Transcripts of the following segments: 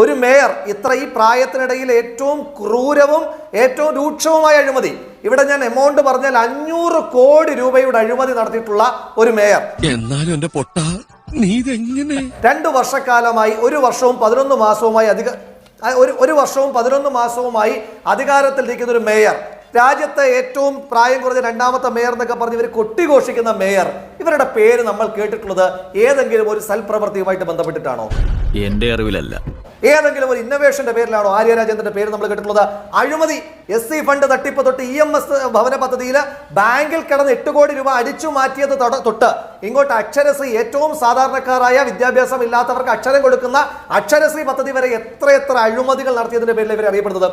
ഒരു മേയർ ഇത്ര ഈ പ്രായത്തിനിടയിൽ ഏറ്റവും ക്രൂരവും ഏറ്റവും രൂക്ഷവുമായ അഴിമതി. ഇവിടെ ഞാൻ എമൗണ്ട് പറഞ്ഞാൽ അഞ്ഞൂറ് കോടി രൂപയുടെ അഴിമതി നടത്തിയിട്ടുള്ള ഒരു മേയർ. എന്നാലും എന്റെ പൊട്ട നീ ഇതെങ്ങനെ? രണ്ട് വർഷക്കാലമായി ഒരു വർഷവും പതിനൊന്ന് മാസവുമായി അധിക ഒരു ഒരു വർഷവും പതിനൊന്ന് മാസവുമായി അധികാരത്തിൽ അധികാരത്തിലിരിക്കുന്ന ഒരു മേയർ. രാജ്യത്തെ ഏറ്റവും പ്രായം കുറഞ്ഞ രണ്ടാമത്തെ മേയർ എന്നൊക്കെ പറഞ്ഞ് ഇവർ കൊട്ടിഘോഷിക്കുന്ന മേയർ. ഇവരുടെ പേര് നമ്മൾ കേട്ടിട്ടുള്ളത് ഏതെങ്കിലും ഒരു സൽപ്രവൃത്തിയുമായിട്ട് ബന്ധപ്പെട്ടിട്ടാണോ? എന്റെ അറിവിലല്ല. ഏതെങ്കിലും ഒരു ഇന്നോവേഷന്റെ പേരിലാണോ ആര്യ രാജേന്ദ്രന്റെ പേര് നമ്മൾ കേട്ടിട്ടുള്ളത്? അഴിമതി എസ് സി ഫണ്ട് തട്ടിപ്പ് തൊട്ട് ഇ എം എസ് ഭവന പദ്ധതിയിൽ ബാങ്കിൽ കിടന്ന് എട്ട് കോടി രൂപ അടിച്ചു മാറ്റിയത് തൊട്ട്. ഇങ്ങോട്ട് അക്ഷരശ്രീ ഏറ്റവും സാധാരണക്കാരായ വിദ്യാഭ്യാസം ഇല്ലാത്തവർക്ക് അക്ഷരം കൊടുക്കുന്ന അക്ഷരശ്രീ പദ്ധതി വരെ എത്രയെത്ര അഴിമതികൾ നടത്തിയതിന്റെ പേരിൽ ഇവർ അറിയപ്പെടുന്നത്.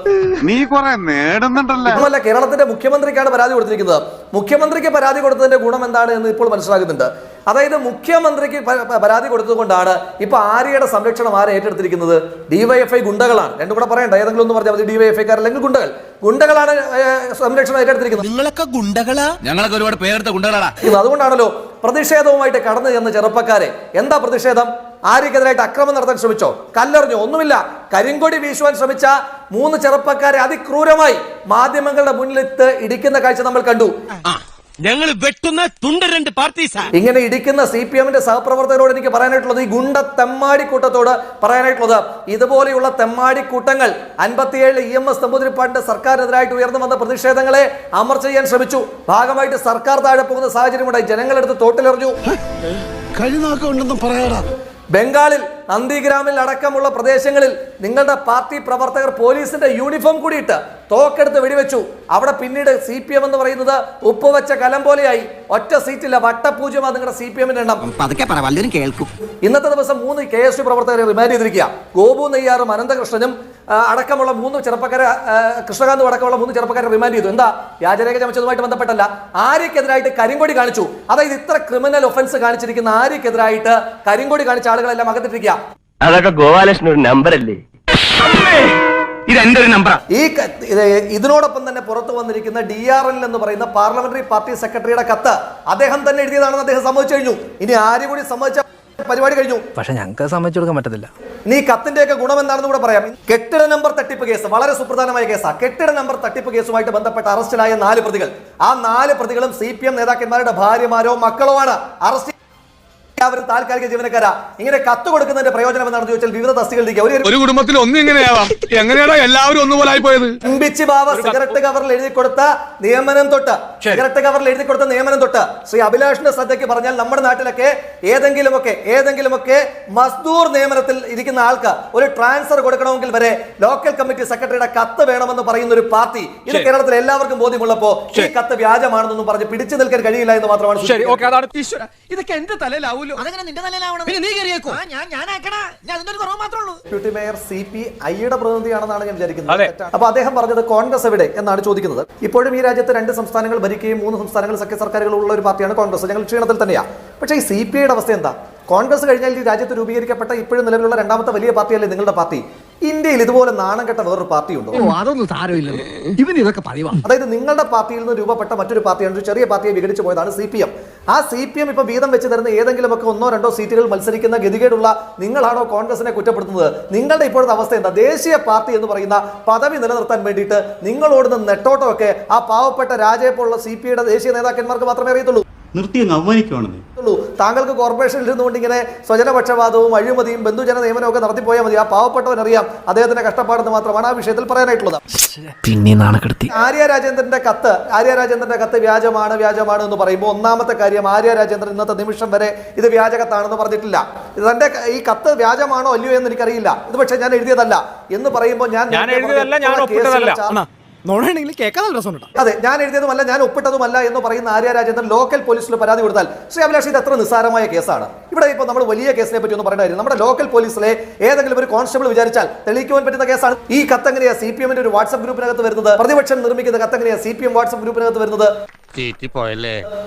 നീ കൊറേ നേടുന്നുണ്ടല്ലേ? കേരളത്തിന്റെ മുഖ്യമന്ത്രിക്കാണ് പരാതി കൊടുത്തിരിക്കുന്നത്. മുഖ്യമന്ത്രിക്ക് പരാതി കൊടുത്തതിന്റെ ഗുണം എന്താണ് എന്ന് ഇപ്പോൾ മനസ്സിലാകുന്നുണ്ട്. അതായത് മുഖ്യമന്ത്രിക്ക് പരാതി കൊടുത്തതുകൊണ്ടാണ് ഇപ്പൊ ആര്യയുടെ സംരക്ഷണം ആരെ ഏറ്റെടുത്തിരിക്കുന്നത്? ഡിവൈഎഫ്ഐ ഗുണ്ടകളാണ്. രണ്ടും കൂടെ പറയണ്ട. ഏതെങ്കിലും ഒന്ന് പറഞ്ഞാൽ മതി. ഡിവൈഎഫ്ഐക്കാർ അല്ലെങ്കിൽ ഗുണ്ടകൾ. ഗുണ്ടകളാണ് സംരക്ഷണം ഏറ്റെടുത്തിരിക്കുന്നത്. നിങ്ങളൊക്കെ ഗുണ്ടകളാ? ഞങ്ങളൊക്കെ ഒരുപാട് പേരെടുത്ത അതുകൊണ്ടാണല്ലോ പ്രതിഷേധവുമായിട്ട് കടന്നു ചെന്ന ചെറുപ്പക്കാരെ. എന്താ പ്രതിഷേധം? ആര്യക്കെതിരായിട്ട് അക്രമം നടത്താൻ ശ്രമിച്ചോ? കല്ലെറിഞ്ഞോ? ഒന്നുമില്ല. കരിങ്കൊടി വീശുവാൻ ശ്രമിച്ച മൂന്ന് ചെറുപ്പക്കാരെ അതിക്രൂരമായി മാധ്യമങ്ങളുടെ മുന്നിലിട്ട് ഇടിക്കുന്ന കാഴ്ച നമ്മൾ കണ്ടു. ഞങ്ങൾ വെട്ടുന്ന തുണ്ട രണ്ട് പാർട്ടീസാ. ഇങ്ങനെ ഇടിക്കുന്ന സി പി എമ്മിന്റെ സഹപ്രവർത്തകരോട് എനിക്ക് പറയാനായിട്ടുള്ളത് ഈ ഗുണ്ട തെമ്മാടി കൂട്ടത്തോട് പറയാനായിട്ടുള്ളത്. ഇതുപോലെയുള്ള തെമ്മാടി കൂട്ടങ്ങൾ അൻപത്തിയേഴ് ഇ എം എസ് നമ്പൂതിരിപ്പാടിന്റെ സർക്കാരിനെതിരായിട്ട് ഉയർന്നു വന്ന പ്രതിഷേധങ്ങളെ അമർ ചെയ്യാൻ ശ്രമിച്ചു. ഭാഗമായിട്ട് സർക്കാർ താഴെ പോകുന്ന സാഹചര്യമുണ്ടായി. ജനങ്ങളെടുത്ത് തോട്ടിലെറിഞ്ഞു. കഴിനാക്കുണ്ടെന്ന് പറയാടാ. ബംഗാളിൽ നന്ദിഗ്രാമിൽ അടക്കമുള്ള പ്രദേശങ്ങളിൽ നിങ്ങളുടെ പാർട്ടി പ്രവർത്തകർ പോലീസിന്റെ യൂണിഫോം കൂടിയിട്ട് തോക്കെടുത്ത് വെടിവെച്ചു. അവിടെ പിന്നീട് സി പി എം എന്ന് പറയുന്നത് ഉപ്പുവച്ച കലം പോലെയായി. ഒറ്റ സീറ്റില്ല വട്ടപൂജ്യമാണ് നിങ്ങളുടെ സി പി എമ്മിന്റെ എണ്ണം. കേൾക്കും. ഇന്നത്തെ ദിവസം മൂന്ന് കെ എസ് യു പ്രവർത്തകരെ റിമാൻഡ് ചെയ്തിരിക്കുക. ഗോപു നെയ്യാറും അനന്തകൃഷ്ണനും അടക്കമുള്ള മൂന്ന് ചെറുപ്പക്കാരെ കൃഷ്ണകാന്ത് അടക്കമുള്ള മൂന്ന് ചെറുപ്പക്കാരെ റിമാൻഡ് ചെയ്തു. എന്താ? വ്യാജരേഖ ചമച്ചതുമായിട്ട് ബന്ധപ്പെട്ടല്ല. ആര്യക്കെതിരായിട്ട് കരിങ്കൊടി കാണിച്ചു. അതായത് ഇത്ര ക്രിമിനൽ ഒഫൻസ് കാണിച്ചിരിക്കുന്ന ആര്യക്കെതിരായിട്ട് കരിങ്കൊടി കാണിച്ച ആളുകളെല്ലാം അകത്തിട്ടിരിക്കുക. അതൊക്കെ ഗോപാലകൃഷ്ണൻ ഒരു നമ്പർ അല്ലേ? ഇത് നമ്പറാ ഈ ഇതിനോടൊപ്പം തന്നെ പുറത്തു വന്നിരിക്കുന്ന ഡി ആർ എൽ എന്ന് പറയുന്ന പാർലമെന്ററി പാർട്ടി സെക്രട്ടറിയുടെ കത്ത് അദ്ദേഹം തന്നെ എഴുതിയതാണെന്ന് അദ്ദേഹം സമ്മതിച്ചു കഴിഞ്ഞു. ഇനി ആരും കൂടി സമ്മതിച്ച പരിപാടി കഴിഞ്ഞു. പക്ഷെ ഞങ്ങൾക്ക് സമ്മതിച്ചു കൊടുക്കാൻ പറ്റത്തില്ല. നീ കത്തിന്റെയൊക്കെ ഗുണം എന്താണെന്ന് കൂടെ പറയാം. കെട്ടിട നമ്പർ തട്ടിപ്പ് കേസ് വളരെ സുപ്രധാനമായ കേസാണ് കെട്ടിട നമ്പർ തട്ടിപ്പ് കേസുമായിട്ട് ബന്ധപ്പെട്ട അറസ്റ്റിലായ നാല് പ്രതികൾ. ആ നാല് പ്രതികളും സി നേതാക്കന്മാരുടെ ഭാര്യമാരോ മക്കളോ ആണ്. അറസ്റ്റ് അവർ താൽക്കാലിക ജീവനക്കാരാ. ഇങ്ങനെ കത്ത് കൊടുക്കുന്നതിന്റെ പ്രയോജനം എന്താണെന്ന് ചോദിച്ചാൽ വിവിധ തസ്തികളിലേക്ക് ഒരു ഒരു കുടുംബത്തിൽ ഒന്നും ഇങ്ങനെയാവാം. എങ്ങനെയാണോ എല്ലാവരും ഒന്നുപോലെ ആയി പോയത് ഇമ്പിച്ചി ബാബ സിഗരറ്റ് കവറിൽ എഴുതി കൊടുത്ത നിയമനം തൊട്ട്. സിഗരറ്റ് കവറിൽ എഴുതി കൊടുത്ത നിയമനം തൊട്ട്. ശ്രീ അഭിലാഷിന്റെ ശ്രദ്ധയ്ക്ക് പറഞ്ഞാൽ നമ്മുടെ നാട്ടിലൊക്കെ ഏതെങ്കിലുമൊക്കെ ഏതെങ്കിലുമൊക്കെ മസ്ദൂർ നിയമനത്തിൽ ഇരിക്കുന്ന ആൾക്ക് ഒരു ട്രാൻസ്ഫർ കൊടുക്കണമെങ്കിൽ വരെ ലോക്കൽ കമ്മിറ്റി സെക്രട്ടറിയുടെ കത്ത് വേണമെന്ന് പറയുന്ന ഒരു പാർട്ടി ഇത് കേരളത്തിൽ എല്ലാവർക്കും ബോധ്യമുള്ളപ്പോ ഈ കത്ത് വ്യാജമാണെന്നൊന്നും പറഞ്ഞ് പിടിച്ചു നിൽക്കാൻ കഴിയില്ല എന്ന് മാത്രമാണ്. ഇതൊക്കെ എന്റെ തലയിലാവൂലോ? അതെങ്ങനെ നിന്റെ തലയിലാവണം പിന്നെ നീ കയറിയേക്കോ? ഞാൻ ഞാനാക്കടാ. ഞാൻ അതിന്റെ ഒരു കുറവ് മാത്രമേ ഉള്ളൂ. ഡെപ്യൂട്ടി മേയർ സി പി ഐയുടെ പ്രതിനിധിയാണെന്നാണ് ഞാൻ വിചാരിക്കുന്നത്. തെറ്റാണ്. അപ്പൊ അദ്ദേഹം പറഞ്ഞത് കോൺഗ്രസ് എവിടെ എന്നാണ് ചോദിക്കുന്നത്. ഇപ്പോഴും ഈ രാജ്യത്ത് രണ്ട് സംസ്ഥാനങ്ങൾ ഭരിക്കുകയും മൂന്ന് സംസ്ഥാനങ്ങൾ സഖ്യ സർക്കാരുകൾ ഉള്ള ഒരു പാർട്ടിയാണ് കോൺഗ്രസ്. ഞങ്ങൾ ക്ഷീണത്തിൽ തന്നെയാ. പക്ഷേ ഈ സി പി ഐയുടെ അവസ്ഥ എന്താ? കോൺഗ്രസ് കഴിഞ്ഞാൽ ഈ രാജ്യത്ത് രൂപീകരിക്കപ്പെട്ട ഇപ്പോഴും നിലവിലുള്ള രണ്ടാമത്തെ വലിയ പാർട്ടിയല്ലേ നിങ്ങളുടെ പാർട്ടി? ഇന്ത്യയിൽ ഇതുപോലെ നാണം കെട്ട വേറൊരു പാർട്ടി ഉണ്ടോ അതൊന്നും സാരമില്ല ഇവന് ഇതൊക്കെ അതായത് നിങ്ങളുടെ പാർട്ടിയിൽ നിന്ന് രൂപപ്പെട്ട മറ്റൊരു പാർട്ടിയാണ്. ഒരു ചെറിയ പാർട്ടിയെ വിഘടിച്ചു പോയതാണ് സി പി എം ആ സി പി എം ഇപ്പൊ വീതം വെച്ച് തരുന്ന ഏതെങ്കിലുമൊക്കെ ഒന്നോ രണ്ടോ സീറ്റുകൾ മത്സരിക്കുന്ന ഗതികേടുള്ള നിങ്ങളാണോ കോൺഗ്രസിനെ കുറ്റപ്പെടുത്തുന്നത്? നിങ്ങളുടെ ഇപ്പോഴത്തെ അവസ്ഥ എന്താ? ദേശീയ പാർട്ടി എന്ന് പറയുന്ന പദവി നിലനിർത്താൻ വേണ്ടിയിട്ട് നിങ്ങളോടുന്ന നെട്ടോട്ടമൊക്കെ ആ പാവപ്പെട്ട രാജയെ പോലുള്ള സി പി ദേശീയ നേതാക്കന്മാർക്ക് മാത്രമേ അറിയത്തുള്ളൂ. നിർത്തി അങ്ങ് അവമാനിക്കുവാണെന്ന് താങ്കൾക്ക് കോർപ്പറേഷനിൽ ഇരുന്നുകൊണ്ട് ഇങ്ങനെ സ്വജനപക്ഷപാതവും അഴിമതിയും ബന്ധുജന നിയമനവും ഒക്കെ നടത്തിപ്പോയാൽ മതി. ആ പാവപ്പെട്ടവൻ അറിയാം അദ്ദേഹത്തിന്റെ കഷ്ടപ്പാടെന്ന് മാത്രമാണ് ആ വിഷയത്തിൽ പറയാനായിട്ടുള്ളത്. പിന്നെ നാണക്കെടുത്തി ആര്യ രാജേന്ദ്രന്റെ കത്ത് ആര്യ രാജേന്ദ്രന്റെ കത്ത് വ്യാജമാണ് വ്യാജമാണ് എന്ന് പറയുമ്പോൾ ഒന്നാമത്തെ കാര്യം ആര്യ രാജേന്ദ്രൻ ഇന്നത്തെ നിമിഷം വരെ ഇത് വ്യാജ കത്താണെന്ന് പറഞ്ഞിട്ടില്ല. ഇത് തന്റെ ഈ കത്ത് വ്യാജമാണോ അല്ലയോ എന്ന് എനിക്കറിയില്ല. ഇത് പക്ഷേ ഞാൻ എഴുതിയതല്ല. എന്ന് പറയുമ്പോൾ ഞാൻ ഞാൻ എഴുതിയതല്ല ഞാൻ ഒപ്പിട്ടതല്ല. അതെ ഞാൻ എഴുതിയതുമല്ല ഞാൻ ഒപ്പിട്ടതുമല്ല എന്ന് പറയുന്ന ആര്യ രാജേന്ദ്രൻ ലോക്കൽ പോലീസിൽ പരാതി കൊടുത്താൽ ശ്രീ അഭിലാഷ് ഇത് എത്ര നിസ്സാരമായ കേസാണ്. ഇവിടെ ഇപ്പോൾ നമ്മൾ വലിയ കേസിനെ പറ്റി ഒന്ന് പറയേണ്ട നമ്മുടെ ലോക്കൽ പോലീസിലെ ഏതെങ്കിലും ഒരു കോൺസ്റ്റബിൾ വിചാരിച്ചാൽ തെളിയിക്കുവാൻ പറ്റുന്ന കേസാണ് ഈ കത്ത് എങ്ങനെയാ സി പി എമ്മിന്റെ ഒരു വാട്സ്ആപ്പ് ഗ്രൂപ്പിനകത്ത് വരുന്നത്. പ്രതിപക്ഷം നിർമ്മിക്കുന്ന കത്ത് എങ്ങനെയാ സി പി എം വാട്സ്ആപ്പ് ഗ്രൂപ്പിനകത്ത് വരുന്നത്.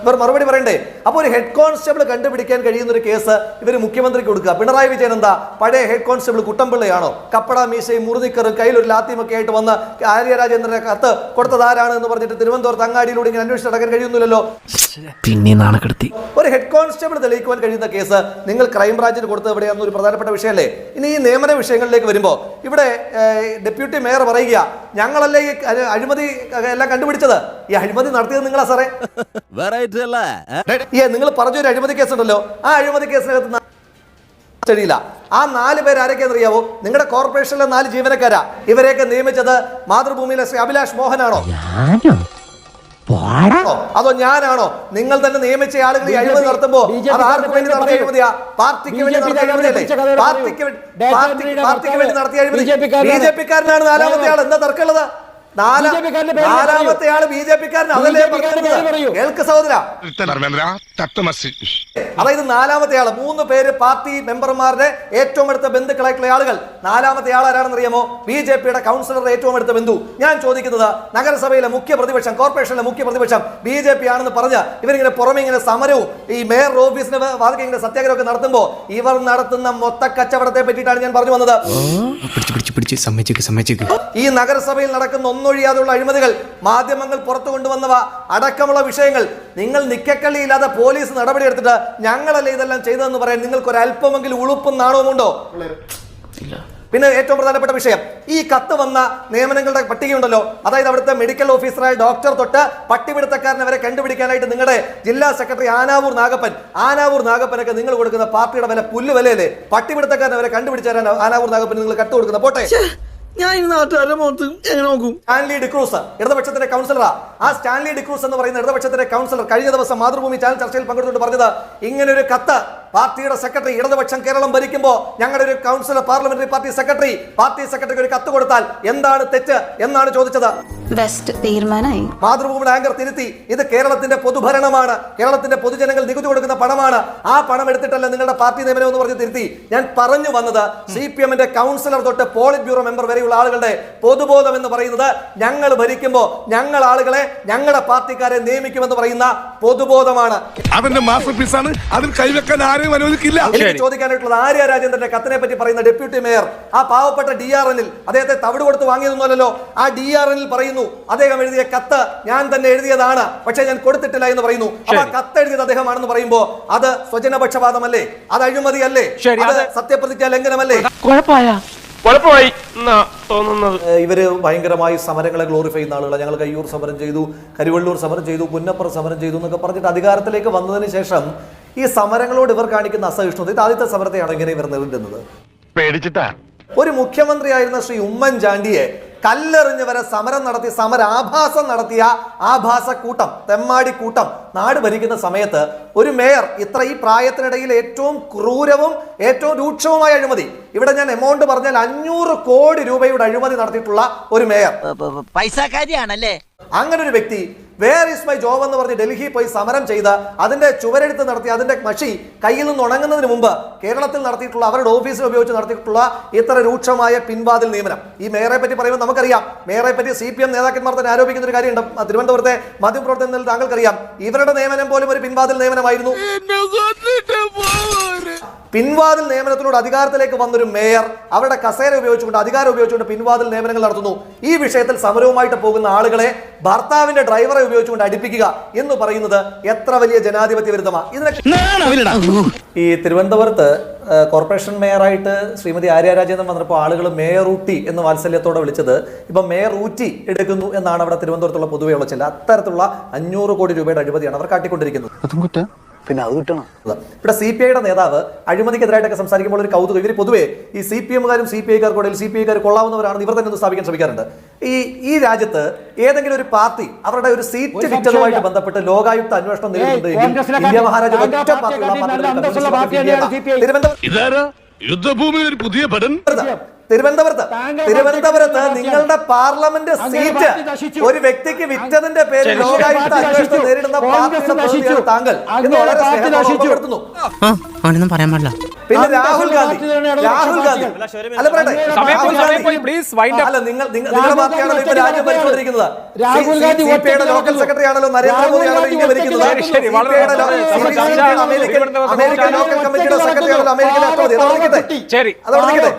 ഇവർ മറുപടി പറയണ്ടേ? അപ്പൊ ഒരു ഹെഡ് കോൺസ്റ്റബിൾ കണ്ടുപിടിക്കാൻ കഴിയുന്ന ഒരു കേസ് ഇവർ മുഖ്യമന്ത്രിക്ക് കൊടുക്കുക. പിണറായി വിജയൻ എന്താ? പഴയ ഹെഡ് കോൺസ്റ്റബിൾ കുട്ടമ്പിള്ളയാണോ? കപ്പട മീശയും മുറുതിക്കറും കയ്യിൽ ഒരു ലാത്തിയും ഒക്കെ ആയിട്ട് വന്ന് ആര്യ രാജേന്ദ്രനെ കത്ത് കൊടുത്തത് ആരാണ് എന്ന് പറഞ്ഞിട്ട് തിരുവനന്തപുരത്ത് അങ്ങാടിയിലൂടെ ഇങ്ങനെ അന്വേഷിച്ച് നടക്കാൻ കഴിയുന്നില്ലല്ലോ? പിന്നെ നാണക്കെടുത്തി. ഒരു ഹെഡ് കോൺസ്റ്റബിൾ തെളിയിക്കുവാൻ കഴിയുന്ന കേസ് നിങ്ങൾ ക്രൈംബ്രാഞ്ചിന് കൊടുത്തത് എവിടെയാണെന്ന് ഒരു പ്രധാനപ്പെട്ട വിഷയമല്ലേ? ഇനി ഈ നിയമന വിഷയങ്ങളിലേക്ക് വരുമ്പോൾ ഇവിടെ ഡെപ്യൂട്ടി മേയർ പറയുക ഞങ്ങളല്ലേ ഈ അഴിമതി എല്ലാം കണ്ടുപിടിച്ചത്? ഈ അഴിമതി നടത്തിയത് നിങ്ങളാ സാറേ. വെറൈറ്റി അല്ലേ? ഈ നിങ്ങൾ പറഞ്ഞൊരു അഴിമതി കേസ് ഉണ്ടല്ലോ ആ അഴിമതി കേസിനകത്ത് ചെടിയില്ല. ആ നാല് പേര് ആരൊക്കെയാണെന്ന് അറിയാവോ നിങ്ങളുടെ കോർപ്പറേഷനിലെ നാല് ജീവനക്കാരാ. ഇവരെയൊക്കെ നിയമിച്ചത് മാതൃഭൂമിയിലെ ശ്രീ അഭിലാഷ് മോഹനാണോ? ആണോ? അതോ ഞാനാണോ? നിങ്ങൾ തന്നെ നിയമിച്ച ആളുകൾ ഈ അഴിമതി നടത്തുമ്പോ അത് ആർക്ക് വേണ്ടി നടത്തിയ അഴിമതിയാ? പാർട്ടിക്ക് വേണ്ടി നടത്തിയ അഴിമതിയല്ലേ? പാർട്ടിക്ക് പാർട്ടിക്ക് വേണ്ടി നടത്തിയ അഴിമതി. ബി ജെ പിക്കാരനാണ് നാലാമത്തെ ആൾ എന്താ തർക്കമുള്ളത്? നാലാമത്തെ ആൾ ബി ജെ പി കാരൻ അതല്ലേ പറഞ്ഞത്? കേൾക്ക് സഹോദര. അതായത് നാലാമത്തെ ആൾ മൂന്ന് പേര് പാർട്ടി മെമ്പർമാരുടെ ഏറ്റവും അടുത്ത ബന്ധുക്കളായിട്ടുള്ള ആളുകൾ. നാലാമത്തെ ആൾ ആരാണെന്ന് അറിയാമോ ബി ജെ പിയുടെ കൗൺസിലറുടെ ഏറ്റവും അടുത്ത ബന്ധു. ഞാൻ ചോദിക്കുന്നത് നഗരസഭയിലെ മുഖ്യ പ്രതിപക്ഷം കോർപ്പറേഷനിലെ മുഖ്യ പ്രതിപക്ഷം ബി ജെ പി ആണെന്ന് പറഞ്ഞ് ഇവരിങ്ങനെ പുറമെ ഇങ്ങനെ സമരവും ഈ മേയർ ഓഫീസിന് വാതിക്കെ ഇങ്ങനെ സത്യാഗ്രഹമൊക്കെ നടത്തുമ്പോൾ ഇവർ നടത്തുന്ന മൊത്ത കച്ചവടത്തെ പറ്റിയിട്ടാണ് ഞാൻ പറഞ്ഞു വന്നത്. ഈ നഗരസഭയിൽ നടക്കുന്ന ഒന്നൊഴിയാതെയുള്ള അഴിമതികൾ മാധ്യമങ്ങൾ പുറത്തു കൊണ്ടുവന്നവ അടക്കമുള്ള വിഷയങ്ങൾ. നിങ്ങൾ നിക്കക്കള്ളിയില്ലാതെ പോലീസ് നടപടി എടുത്തിട്ട് ഞങ്ങളല്ലേ ഇതെല്ലാം ചെയ്തതെന്ന് പറയാൻ നിങ്ങൾക്ക് ഒരു അല്പമെങ്കിലും ഉളുപ്പും നാണവുമുണ്ടോ പിന്നെ ഏറ്റവും പ്രധാനപ്പെട്ട വിഷയം ഈ കത്ത് വന്ന നിയമനങ്ങളുടെ പട്ടികയുണ്ടല്ലോ. അതായത് അവിടുത്തെ മെഡിക്കൽ ഓഫീസറായ ഡോക്ടർ തൊട്ട് പട്ടിപിടുത്തക്കാരനെ വരെ കണ്ടുപിടിക്കാനായിട്ട് നിങ്ങളുടെ ജില്ലാ സെക്രട്ടറി ആനാവൂർ നാഗപ്പൻ ആനാവൂർ നാഗപ്പനൊക്കെ നിങ്ങൾ കൊടുക്കുന്ന പാർട്ടിയുടെ വില പുല്ല് വിലയല്ലേ? പട്ടിപിടുത്തക്കാരനെ വരെ കണ്ടുപിടിച്ചാൽ ആനാവൂർ നാഗപ്പൻ നിങ്ങൾ കട്ട് കൊടുക്കുന്ന പോട്ടെ? ഞാൻ ഈ നാട്ടുകാരുടെ മുഖത്ത് എങ്ങനെ നോക്കും? സ്റ്റാൻലി ഡിക്രൂസ് ഇടതുപക്ഷത്തിന്റെ കൗൺസിലറാ. ആ സ്റ്റാൻലി ഡിക്രൂസ് എന്ന് പറയുന്ന ഇടതുപക്ഷത്തിന്റെ കൗൺസിലർ കഴിഞ്ഞ ദിവസം മാതൃഭൂമി ചാനൽ ചർച്ചയിൽ പങ്കെടുത്തുകൊണ്ട് പറഞ്ഞത് ഇങ്ങനെ ഒരു കത്ത് പാർട്ടിയുടെ സെക്രട്ടറി ഇടതുപക്ഷം കേരളം ഭരിക്കുമ്പോൾ ഞങ്ങളുടെ ഒരു councillor parliamentary party secretary party സെക്രട്ടറിക്ക് ഒരു കത്ത് കൊടുത്താൽ എന്താണ് തെറ്റ് എന്നാണ് ചോദിച്ചത്. ബെസ്റ്റ് തീരുമാനമായി. മാതൃഭൂമിയുടെ ആങ്കർ തിരുത്തി ഇത് കേരളത്തിന്റെ പൊതുഭരണമാണ് കേരളത്തിന്റെ പൊതുജനങ്ങൾ നികുതി കൊടുക്കുന്ന പണമാണ്. ആ പണം എടുത്തിട്ടല്ല നിങ്ങളുടെ പാർട്ടി നിയമനം എന്ന് പറഞ്ഞ് തിരുത്തി. ഞാൻ പറഞ്ഞു വന്നത് സി പി എമ്മിന്റെ കൗൺസിലർ തൊട്ട് പോളിറ്റ് ബ്യൂറോ മെമ്പർ വരെയുള്ള ആളുകളുടെ പൊതുബോധം എന്ന് പറയുന്നത് ഞങ്ങൾ ഭരിക്കുമ്പോൾ ഞങ്ങൾ ആളുകളെ ഞങ്ങളുടെ പാർട്ടിക്കാരെ നിയമിക്കുമെന്ന് പറയുന്ന പൊതുബോധമാണ്. അതിന്റെ മാസ്റ്റർ പീസാണ് അതിൽ കൈവെക്കാൻ ആരെയും അനുവദിക്കില്ല. എനിക്ക് ചോദിക്കാനായിട്ടുള്ളത് ആര്യ രാജേന്ദ്രന്റെ കത്തിനെ പറ്റി പറയുന്ന ഡെപ്യൂട്ടി മേയർ ആ പാവപ്പെട്ട ഡി ആർ എനിൽ അദ്ദേഹത്തെ തവിട് കൊടുത്ത് വാങ്ങിയതെന്നല്ലോ ആ ഡി ആർ എനിൽ പറയുന്നു അദ്ദേഹം എഴുതിയ കത്ത് ഞാൻ തന്നെ എഴുതിയതാണ് പക്ഷേ ഞാൻ കൊടുത്തിട്ടില്ല എന്ന് പറയുന്നു. അപ്പൊ ആ കത്ത് എഴുതിയത് അദ്ദേഹമാണെന്ന് പറയുമ്പോ അത് സ്വജനപക്ഷപാതമല്ലേ? അത് അഴിമതിയല്ലേ? അത് സത്യപ്രതിജ്ഞ ലംഘനമല്ലേ? കുഴപ്പമായി? തോന്നുന്നത്. ഇവർ ഭയങ്കരമായി സമരങ്ങളെ ഗ്ലോറിഫൈ ചെയ്യുന്ന ആളുകളാണ് ഞങ്ങൾ കയ്യൂർ സമരം ചെയ്തു കരുവള്ളൂർ സമരം ചെയ്തു പുന്നപ്പുറം സമരം ചെയ്തു എന്നൊക്കെ പറഞ്ഞിട്ട് അധികാരത്തിലേക്ക് വന്നതിന് ശേഷം ഈ സമരങ്ങളോട് ഇവർ കാണിക്കുന്ന അസഹിഷ്ണുത ഇത് ആദ്യത്തെ സമരത്തെയാണ് ഇങ്ങനെ ഇവർ നേരിടുന്നത്? പേടിച്ചിട്ടാ? ഒരു മുഖ്യമന്ത്രിയായിരുന്ന ശ്രീ ഉമ്മൻചാണ്ടിയെ കല്ലെറിഞ്ഞ് വരെ സമരം നടത്തി സമരാഭാസം നടത്തിയ ആഭാസ കൂട്ടം തെമ്മാടി കൂട്ടം നാട് ഭരിക്കുന്ന സമയത്ത് ഒരു മേയർ ഇത്ര ഈ പ്രായത്തിനിടയിൽ ഏറ്റവും ക്രൂരവും ഏറ്റവും രൂക്ഷവുമായ അഴിമതി ഇവിടെ ഞാൻ എമൗണ്ട് പറഞ്ഞാൽ അഞ്ഞൂറ് കോടി രൂപയുടെ അഴിമതി നടത്തിയിട്ടുള്ള ഒരു മേയർ. പൈസക്കാരിയാണല്ലേ? അങ്ങനെ ഒരു വ്യക്തി വേർ ഇസ് മൈ ജോബ് എന്ന് പറഞ്ഞ് ഡൽഹി പോയി സമരം ചെയ്ത് അതിന്റെ ചുവരെടുത്ത് നടത്തി അതിന്റെ മഷി കയ്യിൽ നിന്ന് ഉണങ്ങുന്നതിന് മുമ്പ് കേരളത്തിൽ നടത്തിയിട്ടുള്ള അവരുടെ ഓഫീസിൽ ഉപയോഗിച്ച് നടത്തിയിട്ടുള്ള ഇത്ര രൂക്ഷമായ പിൻവാതിൽ നിയമനം. ഈ മേയറെ പറ്റി പറയുമ്പോൾ നമുക്കറിയാം. മേയറെ പറ്റി സി പി എം നേതാക്കന്മാർ തന്നെ ആരോപിക്കുന്ന ഒരു കാര്യമുണ്ട് തിരുവനന്തപുരത്തെ മാധ്യമപ്രവർത്തനത്തിൽ താങ്കൾക്കറിയാം. ഇവരുടെ നിയമനം പോലും ഒരു പിൻവാതിൽ നിയമനമായിരുന്നു. പിൻവാതിൽ നിയമനത്തിലൂടെ അധികാരത്തിലേക്ക് വന്നൊരു മേയർ അവരുടെ കസേര ഉപയോഗിച്ചുകൊണ്ട് അധികാരം ഉപയോഗിച്ചുകൊണ്ട് പിൻവാതിൽ നിയമനങ്ങൾ നടത്തുന്നു. ഈ വിഷയത്തിൽ സമരവുമായിട്ട് പോകുന്ന ആളുകളെ ഭർത്താവിന്റെ ഡ്രൈവറെ ഉപയോഗിച്ചുകൊണ്ട് അടിപ്പിക്കുക എന്ന് പറയുന്നത് എത്ര വലിയ ജനാധിപത്യ വിരുദ്ധമാണ് ഇതിനെ ഈ തിരുവനന്തപുരത്ത് കോർപ്പറേഷൻ മേയറായിട്ട് ശ്രീമതി ആര്യ രാജേന്ദ്രൻ വന്നപ്പോൾ ആളുകൾ മേയർ ഊട്ടി എന്ന് വാത്സല്യത്തോടെ വിളിച്ചത് ഇപ്പം മേയർ ഊറ്റി എടുക്കുന്നു എന്നാണ് അവിടെ തിരുവനന്തപുരത്തുള്ള പൊതുവെയുള്ള ചില അത്തരത്തിലുള്ള അഞ്ഞൂറ് കോടി രൂപയുടെ അഴിമതിയാണ് അവർ കാട്ടിക്കൊണ്ടിരിക്കുന്നത്. പിന്നെ അത് കിട്ടണം. ഇവിടെ സി പി ഐയുടെ നേതാവ് അഴിമതിക്കെതിരായിട്ടൊക്കെ സംസാരിക്കുമ്പോൾ ഒരു കൗതുകം. ഇവർ പൊതുവേ ഈ സി പി എമ്മുകാരും സി പി ഐക്കാർക്കും സി പി ഐക്കാർ കൊള്ളാവുന്നവരാണെന്ന് ഇവർ തന്നെ ഒന്ന് സ്ഥാപിക്കാൻ ശ്രമിക്കാറുണ്ട്. ഈ ഈ രാജ്യത്ത് ഏതെങ്കിലും ഒരു പാർട്ടി അവരുടെ ഒരു സീറ്റ് വിറ്റതുമായിട്ട് ബന്ധപ്പെട്ട് ലോകായുക്ത അന്വേഷണം നേരിടുന്നത് തിരുവനന്തപുരം യുദ്ധഭൂമിയിൽ ഒരു പുതിയ ഭടൻ? തിരുവനന്തപുരത്ത്. തിരുവനന്തപുരത്ത് നിങ്ങളുടെ പാർലമെന്റ് സീറ്റ് ഒരു വ്യക്തിക്ക് വിറ്റതിന്റെ പേരിൽ ലോകായുക്ത അന്വേഷണം നേരിടുന്ന പാർട്ടി താങ്കൾ. എന്ന് വളരെ സ്നേഹത്തോടെ അവനൊന്നും പറയാൻ പാടില്ല. പിന്നെ രാഹുൽ ഗാന്ധി. രാഹുൽ ഗാന്ധി. അല്ല പറയട്ടെ. രാഹുൽ ഗാന്ധി. പ്ലീസ് വൈൻഡ് അല്ല നിങ്ങൾ നിങ്ങളുടെ പാർട്ടിയാണല്ലോ ഇപ്പൊ രാജ്യം ഭരിച്ചുകൊണ്ടിരിക്കുന്നത്. രാഹുൽ ഗാന്ധി ലോക്കൽ സെക്രട്ടറി ആണല്ലോ ഇന്ത്യ ഭരിക്കുന്നത്. അമേരിക്കൻ അമേരിക്കൻ ലോക്കൽ കമ്മിറ്റിയുടെ സെക്രട്ടറി ആണല്ലോ അമേരിക്കൻ രാഷ്ട്രപതി. അതോടെ നിൽക്കട്ടെ ശരി അതോടെ നിൽക്കട്ടെ